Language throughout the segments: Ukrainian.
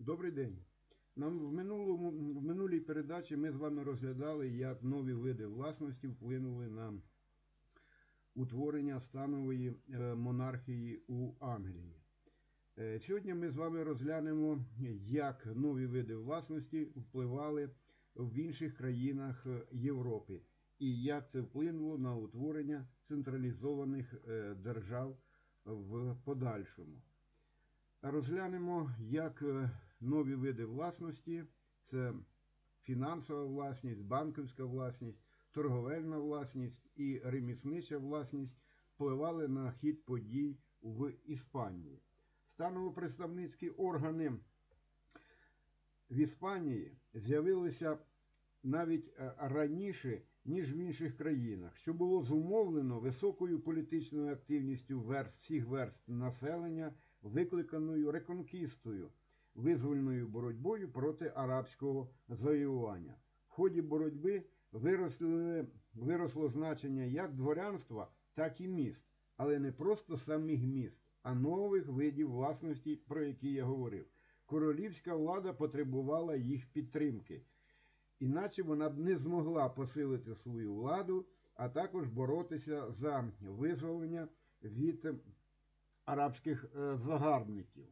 Добрий день. Нам в минулому в минулій передачі ми з вами розглядали, як нові види власності вплинули на утворення станової е, монархії у Англії. Е, Сьогодні ми з вами розглянемо, як нові види власності впливали в інших країнах е, Європи і як це вплинуло на утворення централізованих держав в подальшому. Розглянемо, як нові види власності це фінансова власність, банківська власність, торговельна власність і реміснича власність впливали на хід подій в Іспанії. Станово-представницькі органи в Іспанії з'явилися навіть е, раніше, ніж в інших країнах, що було зумовлено високою політичною активністю верст, всіх верст населення, викликаною реконкістою, визвольною боротьбою проти арабського завоювання. В ході боротьби виросли, виросло значення як дворянства, так і міст, але не просто самих міст, а нових видів власності, про які я говорив. Королівська влада потребувала їх підтримки. Іначе вона б не змогла посилити свою владу, а також боротися за визволення від арабських е, загарбників.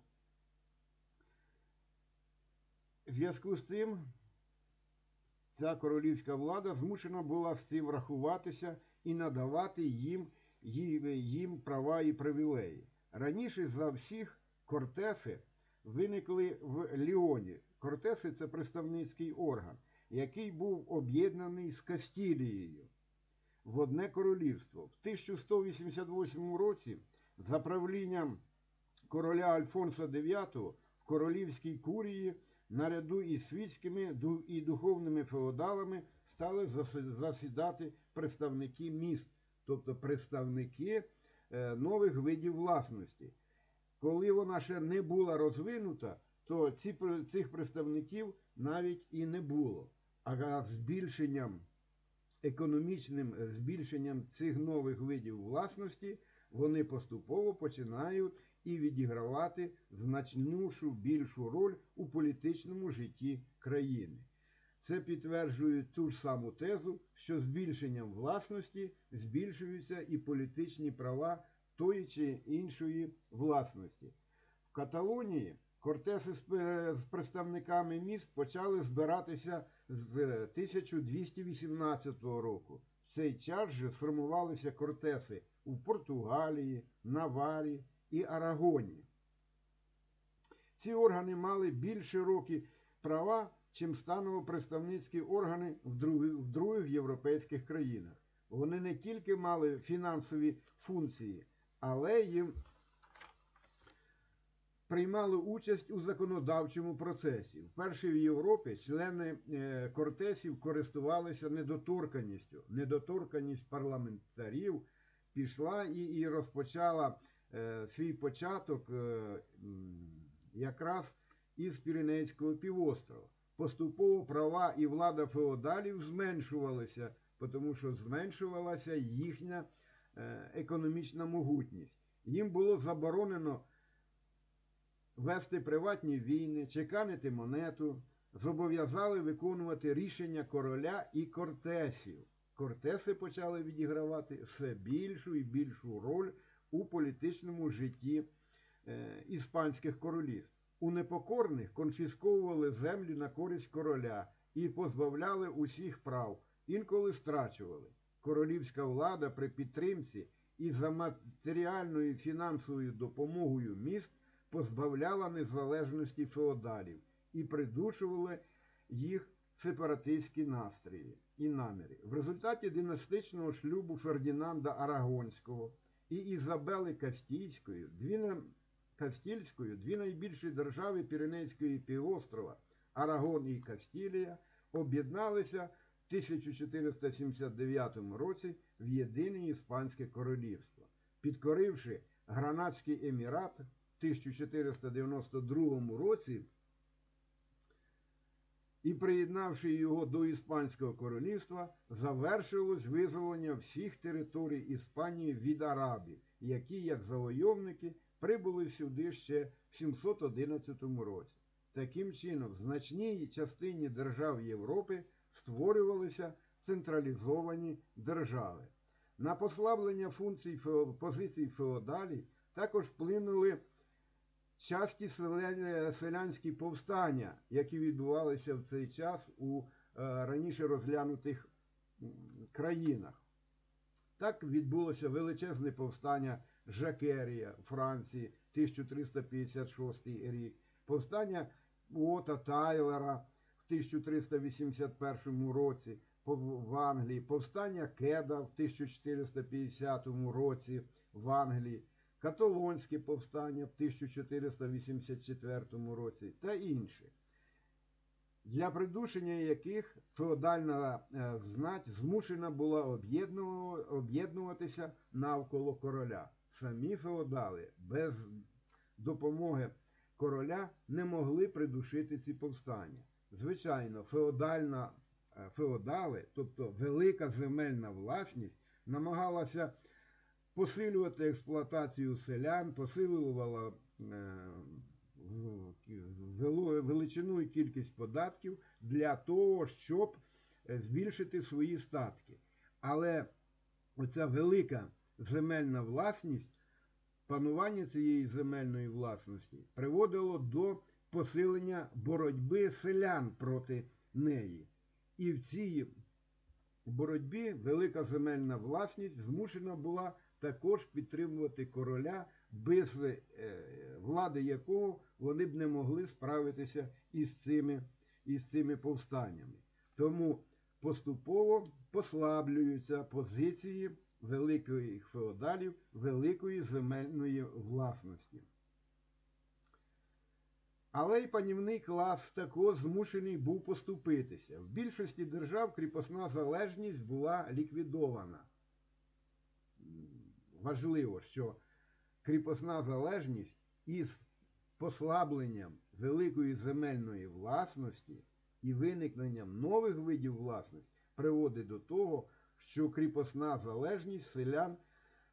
В зв'язку з цим ця королівська влада змушена була з цим рахуватися і надавати їм, їм, права і привілеї. Раніше за всіх кортеси виникли в Ліоні. Кортеси це представницький орган, який був об'єднаний з Кастілією в одне королівство. В 1188 році за правлінням короля Альфонса IX королівській курії наряду із світськими і духовними феодалами стали засідати представники міст, тобто представники е, нових видів власності. Коли вона ще не була розвинута, то ці, цих представників навіть і не було. А збільшенням економічним е, збільшенням цих нових видів власності вони поступово починають і відігравати значнішу більшу роль у політичному житті країни. Це підтверджує ту ж саму тезу, що збільшенням власності збільшуються і політичні права тої чи іншої власності. В Каталонії кортеси з з представниками міст почали збиратися з 1218 року. Цей час же сформувалися кортеси у Португалії, Наварі і Арагоні. Ці органи мали більш широкі права, чим станово-представницькі органи в других, в других європейських країнах. Вони не тільки мали фінансові функції, але їм приймали участь у законодавчому процесі. Вперше в Європі члени е, кортесів користувалися недоторканістю. Недоторканність парламентарів пішла і, і розпочала е, свій початок е, якраз із Піренейського півострова. Поступово права і влада феодалів зменшувалися, тому що зменшувалася їхня економічна могутність. Їм було заборонено вести приватні війни, чеканити монету, зобов'язали виконувати рішення короля і кортесів. Кортеси почали відігравати все більшу і більшу роль у політичному житті е, іспанських королівств. У непокорних конфісковували землі на користь короля і позбавляли усіх прав, інколи страчували. Королівська влада при підтримці і за матеріальною фінансовою допомогою міст позбавляла незалежності феодалів і придушували їх сепаратистські настрої і наміри. В результаті династичного шлюбу Фердінанда Арагонського і Ізабели Кастійської, дві Кастільською, дві найбільші держави Піренейської півострова Арагон і Кастілія об'єдналися в 1479 році в єдине Іспанське королівство, підкоривши Гранадський емірат 1492 році і приєднавши його до Іспанського королівства, завершилось визволення всіх територій Іспанії від арабів, які, як завойовники, прибули сюди ще в 711 році. Таким чином, в значній частині держав Європи створювалися централізовані держави. На послаблення функцій позицій феодалів також вплинули часті селянські повстання, які відбувалися в цей час у е, раніше розглянутих країнах. Так відбулося величезне повстання Жакерія Франції 1356 рік, повстання Уота Тайлера в 1381 році в Англії, повстання Кеда в 1450 році в Англії, Каталонське повстання в 1484 році та інші, для придушення яких феодальна е, знать змушена була об'єднуватися навколо короля. Самі феодали без допомоги короля не могли придушити ці повстання. Звичайно, феодальна, е, феодали, тобто велика земельна власність, намагалася посилювати експлуатацію селян, посилювала е, вело- величину і кількість податків для того, щоб е, збільшити свої статки. Але оця велика земельна власність, панування цієї земельної власності приводило до посилення боротьби селян проти неї. І в цій боротьбі велика земельна власність змушена була також підтримувати короля, без е, влади якого вони б не могли справитися із цими, із цими повстаннями. Тому поступово послаблюються позиції великих феодалів, великої земельної власності. Але й панівний клас також змушений був поступитися. В більшості держав кріпосна залежність була ліквідована. Важливо, що кріпосна залежність із послабленням великої земельної власності і виникненням нових видів власності приводить до того, що кріпосна залежність селян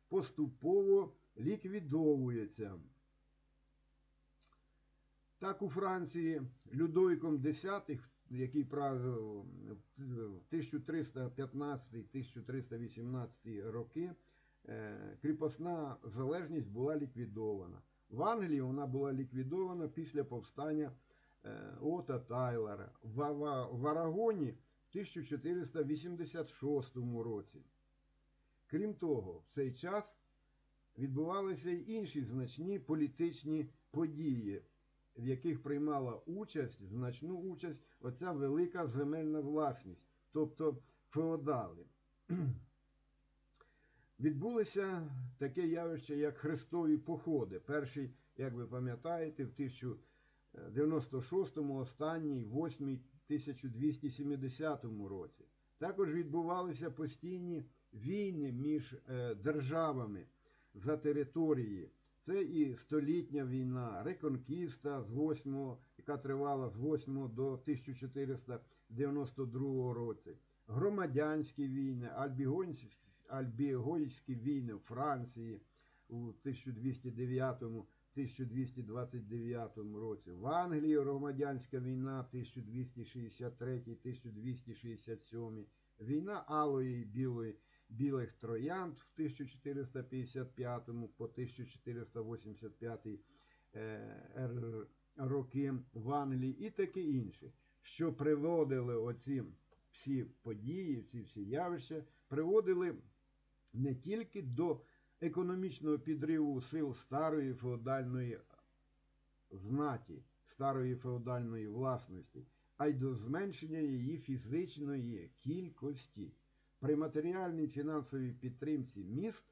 поступово ліквідовується. Так у Франції Людовіком X, який правив в 1315-1318 роки, кріпосна залежність була ліквідована. В Англії вона була ліквідована після повстання е, Ота Тайлера. В Арагоні в 1486 році. Крім того, в цей час відбувалися й інші значні політичні події, в яких приймала участь, значну участь оця велика земельна власність, тобто феодали. Відбулося таке явище, як хрестові походи. Перший, як ви пам'ятаєте, в 1096-му, останній, 8 1270 році. Також відбувалися постійні війни між е, державами за території. Це і столітня війна, реконкіста з 8, яка тривала з 8 до 1492 року, громадянські війни, альбігонські, альбігойські війни в Франції у 1209-1229 році, в Англії громадянська війна 1263-1267, війна Алої і Білої білих троянд в 1455 по 1485 е, роки в Англії і таке інше, що приводили оці всі події, ці всі явища, приводили не тільки до економічного підриву сил старої феодальної знаті, старої феодальної власності, а й до зменшення її фізичної кількості. При матеріальній фінансовій підтримці міст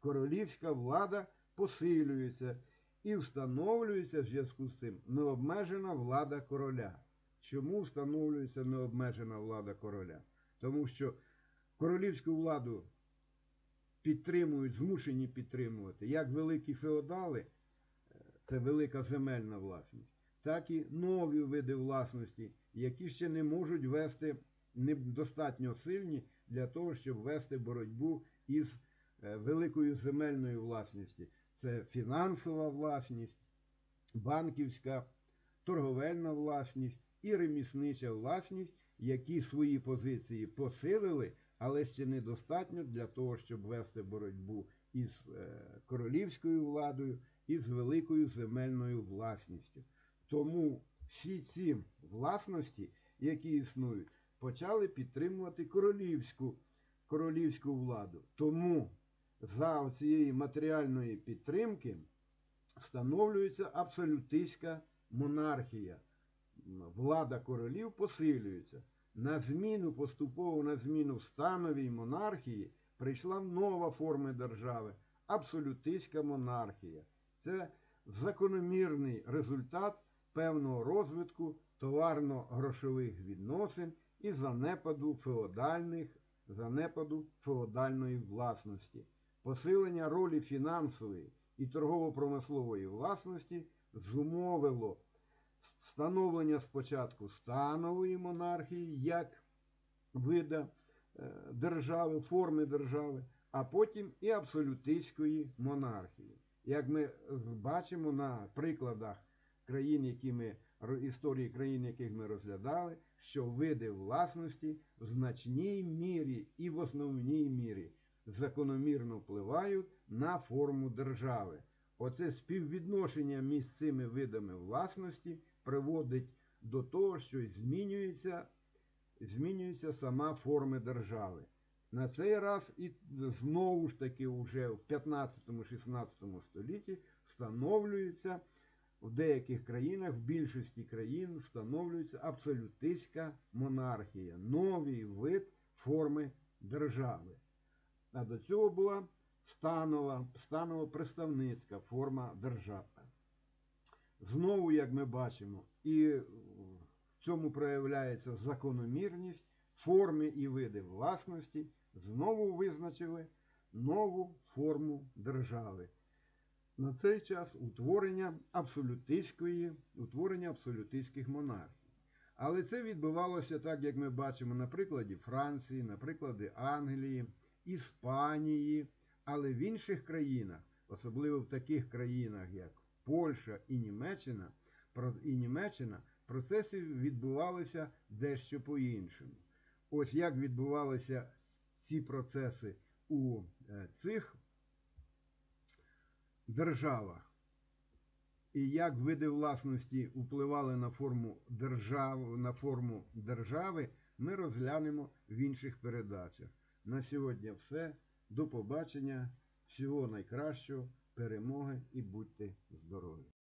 королівська влада посилюється і встановлюється в зв'язку з цим необмежена влада короля. Чому встановлюється необмежена влада короля? Тому що королівську владу підтримують, змушені підтримувати як великі феодали, е, це велика земельна власність, так і нові види власності, які ще не можуть вести недостатньо сильні для того, щоб вести боротьбу із е, великою земельною власністю. Це фінансова власність, банківська торговельна власність і реміснича власність, які свої позиції посилили, але ще недостатньо для того, щоб вести боротьбу із е, королівською владою і з великою земельною власністю. Тому всі ці власності, які існують, почали підтримувати королівську, королівську владу. Тому за цієї матеріальної підтримки встановлюється абсолютистська монархія. Влада королів посилюється. На зміну, поступово на зміну становій монархії прийшла нова форма держави абсолютистська монархія. Це закономірний результат певного розвитку товарно-грошових відносин і занепаду феодальних, занепаду феодальної власності. Посилення ролі фінансової і торгово-промислової власності зумовило встановлення спочатку станової монархії як вида е, держави, форми держави, а потім і абсолютистської монархії. Як ми бачимо на прикладах країн, які ми історії країн, яких ми розглядали, що види власності в значній мірі і в основній мірі закономірно впливають на форму держави. Оце співвідношення між цими видами власності приводить до того, що змінюється, змінюється сама форма держави. На цей раз і знову ж таки вже в 15-16 столітті встановлюється в деяких країнах, в більшості країн встановлюється абсолютистська монархія, новий вид форми держави. А до цього була станова, станово-представницька форма держави. Знову, як ми бачимо, і в цьому проявляється закономірність, форми і види власності, знову визначили нову форму держави. На цей час утворення абсолютистської, утворення абсолютистських монархій. Але це відбувалося так, як ми бачимо на прикладі Франції, на прикладі Англії, Іспанії, але в інших країнах, особливо в таких країнах, як Польща і Німеччина, і Німеччина, процеси відбувалися дещо по-іншому. Ось як відбувалися ці процеси у е, цих державах, і як види власності впливали на форму держави, на форму держави, ми розглянемо в інших передачах. На сьогодні все. До побачення. Всього найкращого, перемоги і будьте здорові!